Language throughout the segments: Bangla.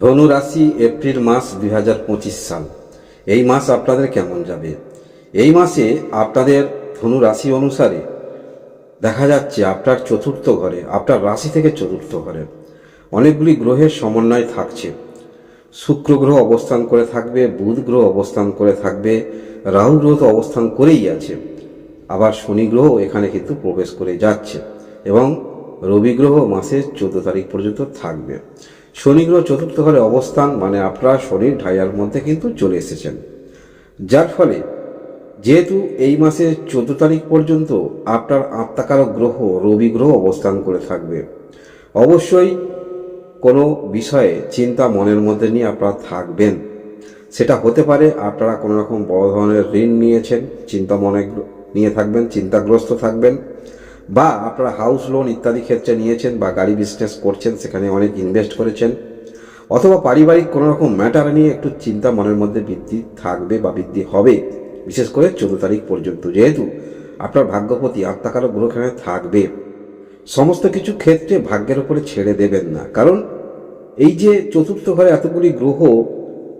ধনু রাশি এপ্রিল মাস দুই হাজার পঁচিশ সাল। এই মাস আপনাদের কেমন যাবে? এই মাসে আপনাদের ধনু রাশি অনুসারে দেখা যাচ্ছে আপনার চতুর্থ ঘরে, আপনার রাশি থেকে চতুর্থ ঘরে অনেকগুলি গ্রহের সমন্বয় থাকছে। শুক্র গ্রহ অবস্থান করে থাকবে, বুধ গ্রহ অবস্থান করে থাকবে, রাহু গ্রহ তো অবস্থান করেই আছে। আবার শনি গ্রহ এখানে কিন্তু প্রবেশ করে যাচ্ছে এবং রবি গ্রহ মাসের চোদ্দ তারিখ পর্যন্ত থাকবে। শনি গ্রহ চতুর্থ ঘরে অবস্থান মানে আপনার শনির ঢাইয়ার মধ্যে কিন্তু চলে এসেছেন। যার ফলে যেহেতু এই মাসের চোদ্দ তারিখ পর্যন্ত আপনার আত্মাকারক গ্রহ, রবি গ্রহ অবস্থান করে থাকবে। অবশ্যই কোনো বিষয়ে চিন্তা মনের মধ্যে নিয়ে আপনারা থাকবেন। সেটা হতে পারে আপনারা কোনো রকম বড় ধরনের ঋণ নিয়েছেন, চিন্তা মনে নিয়ে থাকবেন, চিন্তাগ্রস্ত থাকবেন। বা আপনারা হাউস লোন ইত্যাদি ক্ষেত্রে নিয়েছেন বা গাড়ি বিজনেস করছেন, সেখানে অনেক ইনভেস্ট করেছেন, অথবা পারিবারিক কোনো রকম ম্যাটার নিয়ে একটু চিন্তা মনের মধ্যে বৃদ্ধি থাকবে বা বৃদ্ধি হবে। বিশেষ করে চোদ্দ তারিখ পর্যন্ত, যেহেতু আপনার ভাগ্যপতি আত্মাকারক গ্রহখানে থাকবে। সমস্ত কিছু ক্ষেত্রে ভাগ্যের উপরে ছেড়ে দেবেন না। কারণ এই যে চতুর্থ ঘরে এতগুলি গ্রহ,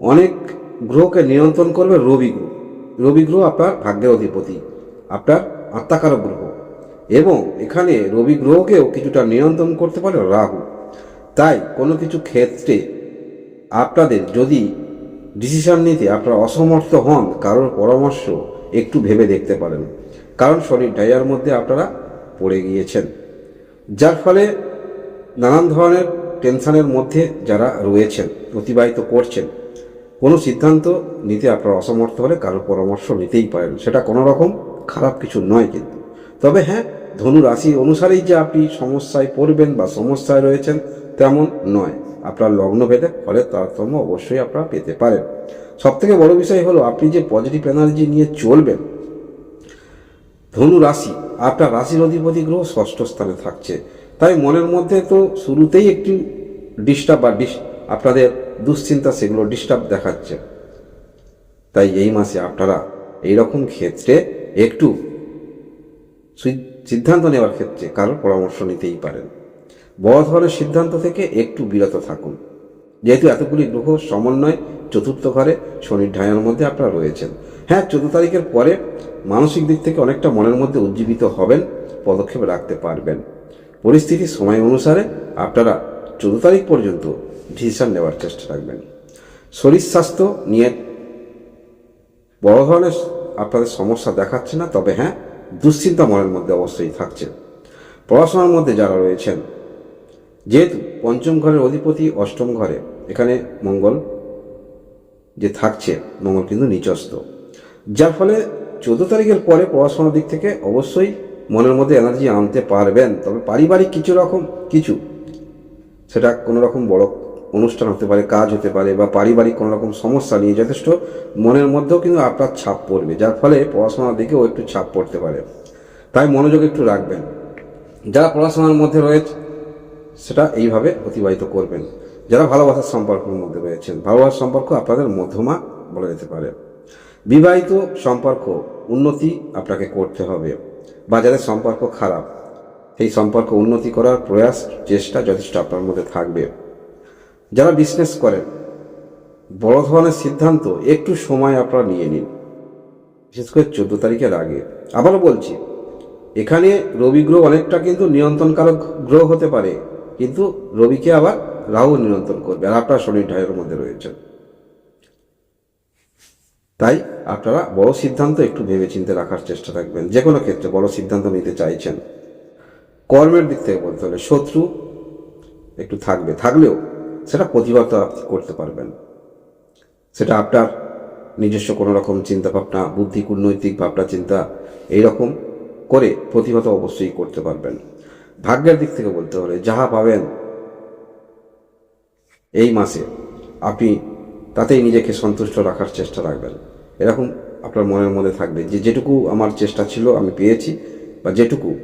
অনেক গ্রহকে নিয়ন্ত্রণ করবে রবি গ্রহ। রবি গ্রহ আপনার ভাগ্যের অধিপতি, আপনার আত্মাকারক গ্রহ। এবং এখানে রবি গ্রহকেও কিছুটা নিয়ন্ত্রণ করতে পারে রাহু। তাই কোনো কিছু ক্ষেত্রে আপনাদের যদি ডিসিশন নিতে আপনারা অসমর্থ হন, কারোর পরামর্শ একটু ভেবে দেখতে পারেন। কারণ শনির ডাইয়ার মধ্যে আপনারা পড়ে গিয়েছেন। যার ফলে নানান ধরনের টেনশনের মধ্যে যারা রয়েছেন, অতিবাহিত করছেন, কোনো সিদ্ধান্ত নিতে আপনারা অসমর্থ হলে কারোর পরামর্শ নিতেই পারেন। সেটা কোনো রকম খারাপ কিছু নয় কিন্তু। তবে হ্যাঁ ধনু রাশি অনুসারেই যে আপনি সমস্যায় পড়বেন বা সমস্যায় রয়েছেন তেমন নয়। আপনার লগ্ন ভেদে ফলে তারতম্য অবশ্যই আপনারা পেতে পারেন। সব থেকে বড় বিষয় হলো, আপনি যে পজিটিভ এনার্জি নিয়ে চলবেন, ধনু রাশি আপনার রাশির অধিপতি গ্রহ ষষ্ঠ স্থানে থাকছে। তাই মনের মধ্যে তো শুরুতেই একটি ডিস্টার্ব বা ডিস আপনাদের দুশ্চিন্তা সেগুলো ডিস্টার্ব দেখাচ্ছে। তাই এই মাসে আপনারা এই রকম ক্ষেত্রে একটু সিদ্ধান্ত নেওয়ার ক্ষেত্রে কারোর পরামর্শ নিতেই পারেন। বড় ধরনের সিদ্ধান্ত থেকে একটু বিরত থাকুন। যেহেতু এতগুলি গ্রহ সমন্বয় চতুর্থ ঘরে শনির ঢায়ার মধ্যে আপনারা রয়েছেন। হ্যাঁ চোদ্দ তারিখের পরে মানসিক দিক থেকে অনেকটা মনের মধ্যে উজ্জীবিত হবেন, পদক্ষেপ রাখতে পারবেন। পরিস্থিতি সময় অনুসারে আপনারা চোদ্দ তারিখ পর্যন্ত ডিসিশন নেওয়ার চেষ্টা রাখবেন। শরীর স্বাস্থ্য নিয়ে বড় ধরনের আপনাদের সমস্যা দেখাচ্ছে না, তবে হ্যাঁ দুশ্চিন্তা মনের মধ্যে অবশ্যই থাকছে পড়াশোনার মধ্যে যারা রয়েছেন, যেহেতু পঞ্চম ঘরের অধিপতি অষ্টম ঘরে, এখানে মঙ্গল যে থাকছে, মঙ্গল কিন্তু নিচস্ত যার ফলে চোদ্দ তারিখের পরে পড়াশোনার দিক থেকে অবশ্যই মনের মধ্যে এনার্জি আনতে পারবেন। তবে পারিবারিক কিছু রকম, কিছু, সেটা কোনো রকম বড় অনুষ্ঠান হতে পারে, কাজ হতে পারে বা পারিবারিক কোনো রকম সমস্যা নিয়ে যথেষ্ট মনের মধ্যেও কিন্তু আপনার ছাপ পড়বে, যার ফলে পড়াশোনার দিকেও একটু ছাপ পড়তে পারে। তাই মনোযোগ একটু রাখবেন। যারা পড়াশোনার মধ্যে রয়েছে, সেটা এইভাবে অতিবাহিত করবেন। যারা ভালোবাসার সম্পর্কের মধ্যে রয়েছেন, ভালোবাসার সম্পর্ক আপনাদের মধ্যমা বলা যেতে পারে। বিবাহিত সম্পর্ক উন্নতি আপনাকে করতে হবে, বা যাদের সম্পর্ক খারাপ, সেই সম্পর্ক উন্নতি করার প্রয়াস, চেষ্টা যথেষ্ট আপনার মধ্যে থাকবে। যারা বিজনেস করেন, বড় ধরনের সিদ্ধান্ত একটু সময় আপনারা নিয়ে নিন। বিশেষ করে চোদ্দ তারিখের আগে। আবারও বলছি, এখানে রবি গ্রহ অনেকটা কিন্তু নিয়ন্ত্রণকারক গ্রহ হতে পারে, কিন্তু রবিকে আবার রাহু নিয়ন্ত্রণ করবে আর আপনার শনির ঢাইয়ের মধ্যে রয়েছেন। তাই আপনারা বড় সিদ্ধান্ত একটু ভেবে চিন্তে রাখার চেষ্টা থাকবেন। যে কোনো ক্ষেত্রে বড় সিদ্ধান্ত নিতে চাইছেন। কর্মের দিক থেকে বলতে হলে শত্রু একটু থাকবে। থাকলেও সেটা প্রতিবাদ আপনি করতে পারবেন। সেটা আপনার নিজস্ব কোনো রকম চিন্তা ভাবনা, বুদ্ধি, কূটনৈতিক ভাবনা, চিন্তা এইরকম করে প্রতিহত অবশ্যই করতে পারবেন। ভাগ্যের দিক থেকে বলতে হলে যাহা পাবেন এই মাসে আপনি তাতেই নিজেকে সন্তুষ্ট রাখার চেষ্টা রাখবেন। এরকম আপনার মনের মধ্যে থাকবে যে যেটুকু আমার চেষ্টা ছিল আমি পেয়েছি বা যেটুকু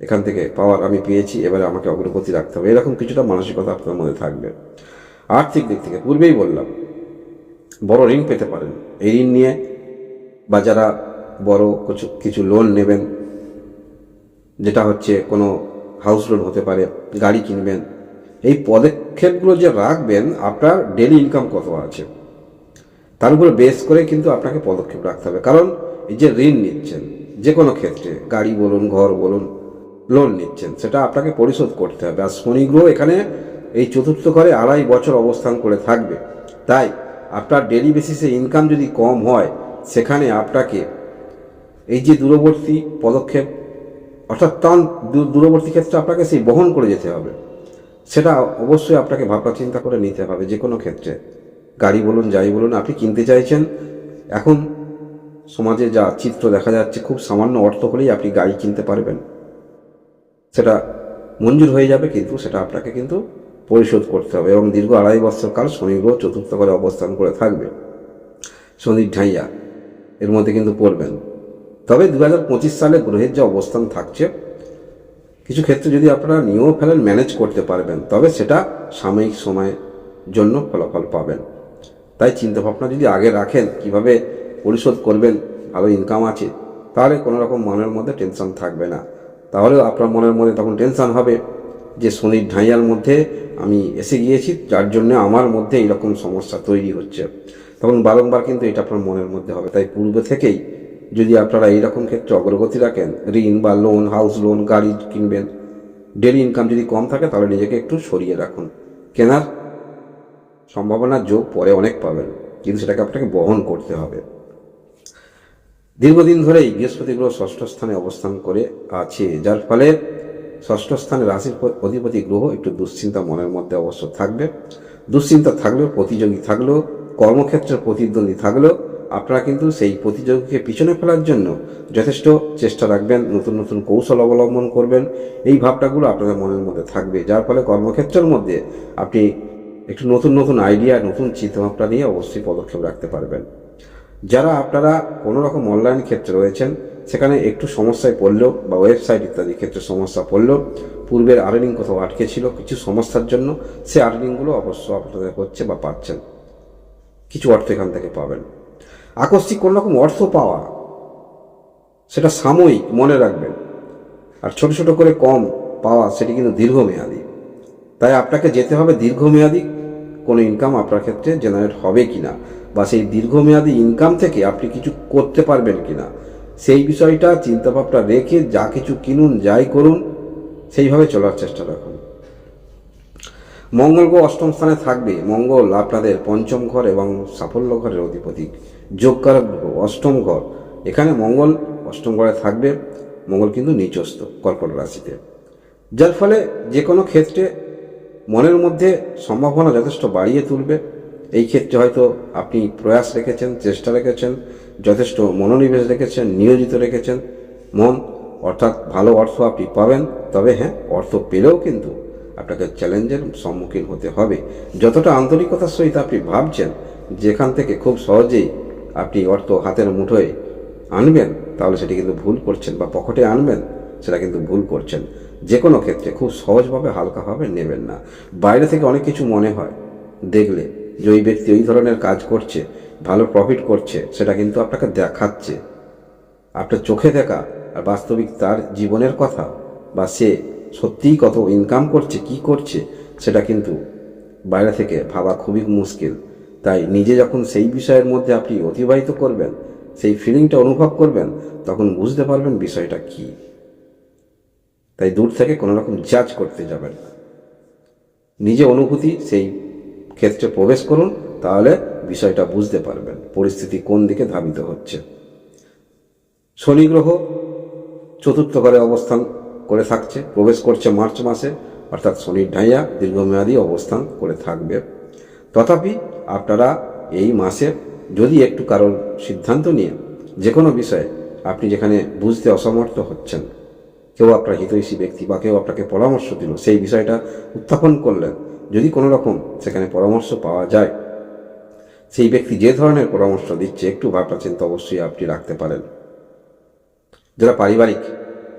এখান থেকে পাওয়ার আমি পেয়েছি, এবারে আমাকে অগ্রগতি রাখতে হবে। এরকম কিছুটা মানসিকতা আপনার মধ্যে থাকবে। আর্থিক দিক থেকে পূর্বেই বললাম, বড় ঋণ পেতে পারেন। এই ঋণ নিয়ে বা যারা বড় কিছু কিছু লোন নেবেন, যেটা হচ্ছে কোনো হাউস লোন হতে পারে, গাড়ি কিনবেন, এই পদক্ষেপগুলো যে রাখবেন, আপনার ডেলি ইনকাম কত আছে? তার উপরে বেস করে কিন্তু আপনাকে পদক্ষেপ রাখতে হবে। কারণ এই যে ঋণ নিচ্ছেন যে কোনো ক্ষেত্রে, গাড়ি বলুন, ঘর বলুন লোন নিচ্ছেন, সেটা আপনাকে পরিশোধ করতে হবে। আর শনি গ্রহ এখানে এই চতুর্থ ঘরে আড়াই বছর অবস্থান করে থাকবে। তাই আপনার ডেলি বেসিসে ইনকাম যদি কম হয়, সেখানে আপনাকে এই যে দূরবর্তী পদক্ষেপ, অর্থাৎ দূ- দূরবর্তী ক্ষেত্রে আপনাকে সেই বহন করে যেতে হবে। সেটা অবশ্যই আপনাকে ভাবনা চিন্তা করে নিতে হবে, যে কোনো ক্ষেত্রে। গাড়ি বলুন, যাই বলুন, আপনি কিনতে চাইছেন, এখন সমাজে যা চিত্র দেখা যাচ্ছে, খুব সামান্য অর্থ হলেই আপনি গাড়ি কিনতে পারবেন। সেটা মঞ্জুর হয়ে যাবে কিন্তু সেটা আপনাকে কিন্তু পরিশোধ করতে হবে এবং দীর্ঘ আড়াই বছর কাল শনি গ্রহ চতুর্থ ঘরে অবস্থান করে থাকবে। শনির ঢাইয়া এর মধ্যে কিন্তু পড়বেন। তবে দু হাজার পঁচিশ সালে গ্রহের যে অবস্থান থাকছে, কিছু ক্ষেত্রে যদি আপনারা নিয়েও ফেলেন, ম্যানেজ করতে পারবেন, তবে সেটা সাময়িক সময়ের জন্য ফলাফল পাবেন। তাই চিন্তা ভাবনা যদি আগে রাখেন, কীভাবে পরিশোধ করবেন, ভালো ইনকাম আছে, তাহলে কোনো রকম মনের মধ্যে টেনশন থাকবে না। তাহলেও আপনার মনের মধ্যে তখন টেনশন হবে যে শনির ঢাইয়ার মধ্যে আমি এসে গিয়েছি, যার জন্য আমার মধ্যে এইরকম সমস্যা তৈরি হচ্ছে। তখন বারংবার কিন্তু এটা আপনার মনের মধ্যে হবে। তাই পূর্বে থেকেই যদি আপনারা এইরকম ক্ষেত্রে অগ্রগতি রাখেন, ঋণ বা লোন হাউস লোন গাড়ি কিনবেন ডেলি ইনকাম যদি কম থাকে তাহলে নিজেকে একটু সরিয়ে রাখুন। কেনার সম্ভাবনার যোগ পরে অনেক পাবেন। কিন্তু সেটাকে আপনাকে বহন করতে হবে। দীর্ঘদিন ধরেই বৃহস্পতি গ্রহ ষষ্ঠ স্থানে অবস্থান করে আছে, যার ফলে ষষ্ঠ স্থানে রাশির অধিপতি গ্রহ একটু দুশ্চিন্তা মনের মধ্যে অবশ্য থাকবে। দুশ্চিন্তা থাকলেও, প্রতিযোগী থাকলেও, কর্মক্ষেত্রের প্রতিদ্বন্দ্বী থাকলেও, আপনারা কিন্তু সেই প্রতিযোগীকে পিছনে ফেলার জন্য যথেষ্ট চেষ্টা রাখবেন, নতুন নতুন কৌশল অবলম্বন করবেন। এই ভাবটাগুলো আপনাদের মনের মধ্যে থাকবে, যার ফলে কর্মক্ষেত্রের মধ্যে আপনি একটু নতুন নতুন আইডিয়া, নতুন চিন্তাভাবনা নিয়ে অবশ্যই পদক্ষেপ রাখতে পারবেন। যারা আপনারা কোনো রকম অনলাইন ক্ষেত্রে রয়েছেন, সেখানে একটু সমস্যায় পড়লেও বা ওয়েবসাইট ইত্যাদি ক্ষেত্রে সমস্যা পড়লেও পূর্বের আর্নিং কোথাও আটকে ছিল, কিছু সমস্যার জন্য সে আর্নিংগুলো অবশ্য আপনাদের হচ্ছে বা পাচ্ছেন। কিছু অর্থ এখান থেকে পাবেন। আকস্মিক কোনো রকম অর্থ পাওয়া, সেটা সাময়িক মনে রাখবেন। আর ছোট ছোট করে কম পাওয়া, সেটি কিন্তু দীর্ঘমেয়াদী। তাই আপনাকে যেতে হবে দীর্ঘমেয়াদী, কোনো ইনকাম আপনার ক্ষেত্রে জেনারেট হবে কি না বা সেই দীর্ঘমেয়াদী ইনকাম থেকে আপনি কিছু করতে পারবেন কি না সেই বিষয়টা চিন্তাভাবনা রেখে যা কিছু কিনুন, যাই করুন, সেইভাবে চলার চেষ্টা রাখুন। মঙ্গল গ্রহ অষ্টম স্থানে থাকবে। মঙ্গল আপনাদের পঞ্চম ঘর এবং সাফল্য ঘরের অধিপতি। যোগকারক গ্রহ অষ্টম ঘর। এখানে মঙ্গল অষ্টম ঘরে থাকবে। মঙ্গল কিন্তু নিচস্থ কর্কট রাশিতে। যার ফলে যে কোনো ক্ষেত্রে মনের মধ্যে সম্ভাবনা যথেষ্ট বাড়িয়ে তুলবে। এই ক্ষেত্রে হয়তো আপনি প্রয়াস রেখেছেন, চেষ্টা রেখেছেন, যথেষ্ট মনোনিবেশ রেখেছেন, নিয়োজিত রেখেছেন। মন, অর্থাৎ ভালো অর্থ আপনি পাবেন, তবে হ্যাঁ অর্থ পেলেও কিন্তু আপনাকে চ্যালেঞ্জের সম্মুখীন হতে হবে। যতটা আন্তরিকতার সহিত আপনি ভাবছেন, যেখান থেকে খুব সহজেই আপনি অর্থ হাতের মুঠোয় আনবেন, তাহলে সেটি কিন্তু ভুল করছেন বা পকেটে আনবেন, সেটা কিন্তু ভুল করছেন। যে কোনো ক্ষেত্রে খুব সহজভাবে, হালকাভাবে নেবেন না। বাইরে থেকে অনেক কিছু মনে হয়, দেখলে যে ওই ব্যক্তি ওই ধরনের কাজ করছে, ভালো প্রফিট করছে, সেটা কিন্তু আপনাকে দেখাচ্ছে। আপনার চোখে দেখা আর বাস্তবিক তার জীবনের কথা বা সে সত্যিই কত ইনকাম করছে, কি করছে, সেটা কিন্তু বাইরে থেকে ভাবা খুবই মুশকিল। তাই নিজে যখন সেই বিষয়ের মধ্যে আপনি অতিবাহিত করবেন, সেই ফিলিংটা অনুভব করবেন, তখন বুঝতে পারবেন বিষয়টা কী। তাই দূর থেকে কোনো রকম জাজ করতে যাবেন না। নিজে অনুভূতি সেই ক্ষেত্রে প্রবেশ করুন, তাহলে বিষয়টা বুঝতে পারবেন। পরিস্থিতি কোন দিকে ধাবিত হচ্ছে। শনি গ্রহ চতুর্থ ঘরে অবস্থান করে থাকছে, প্রবেশ করছে মার্চ মাসে, অর্থাৎ শনির ঢাইয়া দীর্ঘমেয়াদী অবস্থান করে থাকবে। তথাপি আপনারা এই মাসে যদি একটু কারোর সিদ্ধান্ত নিয়ে যে কোনো বিষয়ে আপনি যেখানে বুঝতে অসমর্থ হচ্ছেন, কেউ আপনার হিতৈষী ব্যক্তি বা কেউ আপনাকে পরামর্শ দিল, সেই বিষয়টা উত্থাপন করলেন যদি কোনো রকম সেখানে পরামর্শ পাওয়া যায়, সেই ব্যক্তি যে ধরনের পরামর্শ দিচ্ছে, একটু ভাবনা চিন্তা অবশ্যই আপনি রাখতে পারেন। যারা পারিবারিক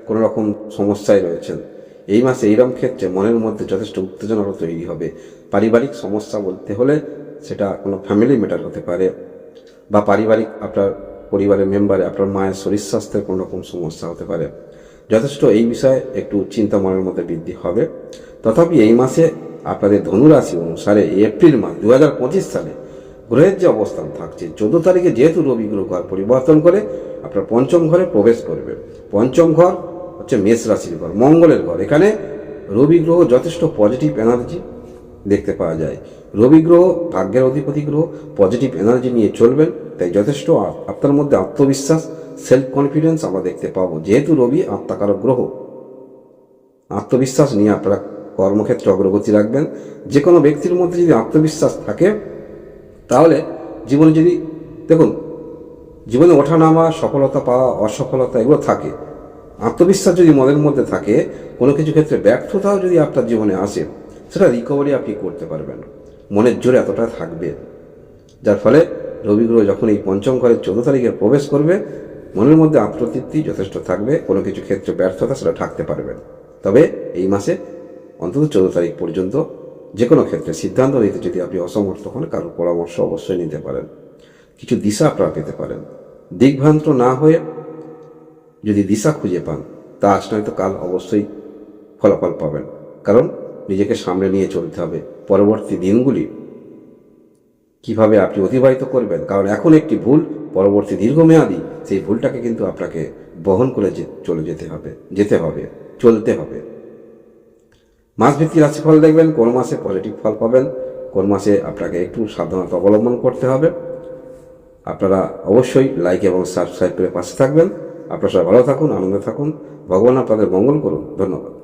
কোনো রকম সমস্যায় রয়েছেন, এই মাসে এইরকম ক্ষেত্রে মনের মধ্যে যথেষ্ট উত্তেজনাও তৈরি হবে। পারিবারিক সমস্যা বলতে হলে সেটা কোনো ফ্যামিলি ম্যাটার হতে পারে বা পারিবারিক আপনার পরিবারের মেম্বারে আপনার মায়ের শরীর স্বাস্থ্যের কোনো রকম সমস্যা হতে পারে। যথেষ্ট এই বিষয়ে একটু চিন্তা মনের মধ্যে বৃদ্ধি হবে। তথাপি এই মাসে আপনাদের ধনুরাশি অনুসারে এপ্রিল মাস দু হাজার পঁচিশ সালে গ্রহের যে অবস্থান থাকছে, চোদ্দ তারিখে যেহেতু রবি গ্রহ ঘর পরিবর্তন করে, আপনার পঞ্চম ঘরে প্রবেশ করবে। পঞ্চম ঘর হচ্ছে মেষ রাশির ঘর, মঙ্গলের ঘর। এখানে রবি গ্রহ যথেষ্ট পজিটিভ এনার্জি দেখতে পাওয়া যায়। রবি গ্রহ ভাগ্যের অধিপতি গ্রহ পজিটিভ এনার্জি নিয়ে চলবেন, তাই যথেষ্ট আপনার মধ্যে আত্মবিশ্বাস সেলফ কনফিডেন্স আমরা দেখতে পাবো। যেহেতু রবি আত্মাকারক গ্রহ, আত্মবিশ্বাস নিয়ে আপনারা কর্মক্ষেত্রে অগ্রগতি রাখবেন। যে কোনো ব্যক্তির মধ্যে যদি আত্মবিশ্বাস থাকে, তাহলে জীবনে যদি, দেখুন, জীবনে ওঠানামা, সফলতা পাওয়া, অসফলতা এগুলো থাকে। আত্মবিশ্বাস যদি মনের মধ্যে থাকে, কোনো কিছু ক্ষেত্রে ব্যর্থতাও যদি আপনার জীবনে আসে, সেটা রিকভারি আপনি করতে পারবেন। মনের জোরে এতটা থাকবে। যার ফলে রবি গ্রহ যখন এই পঞ্চম ঘরের চোদ্দ তারিখে প্রবেশ করবে, মনের মধ্যে আত্মতৃপ্তি যথেষ্ট থাকবে, কোনো কিছু ক্ষেত্রে ব্যর্থতা সেটা থাকতে পারবেন তবে এই মাসে অন্তত চোদ্দ তারিখ পর্যন্ত যে কোনো ক্ষেত্রে সিদ্ধান্ত নিতে যদি আপনি অসমর্থ হন কারোর পরামর্শ অবশ্যই নিতে পারেন। কিছু দিশা আপনারা পেতে পারেন। দিগ্ভ্রান্ত না হয়ে যদি দিশা খুঁজে পান, তা আজ নয়তো কাল অবশ্যই ফলাফল পাবেন। কারণ নিজেকে সামনে নিয়ে চলতে হবে। পরবর্তী দিনগুলি কীভাবে আপনি অতিবাহিত করবেন, কারণ এখন একটি ভুল, পরবর্তী দীর্ঘমেয়াদী সেই ভুলটাকে কিন্তু আপনাকে বহন করে চলে যেতে হবে যেতে হবে, চলতে হবে। মাসভিত্তিক রাশিফল দেখবেন, কোন মাসে পজিটিভ ফল পাবেন, কোন মাসে আপনাকে একটু সাবধানতা অবলম্বন করতে হবে। আপনারা অবশ্যই লাইক এবং সাবস্ক্রাইব করে পাশে থাকবেন। আপনারা সবাই ভালো থাকুন, আনন্দে থাকুন। ভগবান আপনাদের মঙ্গল করুন। ধন্যবাদ।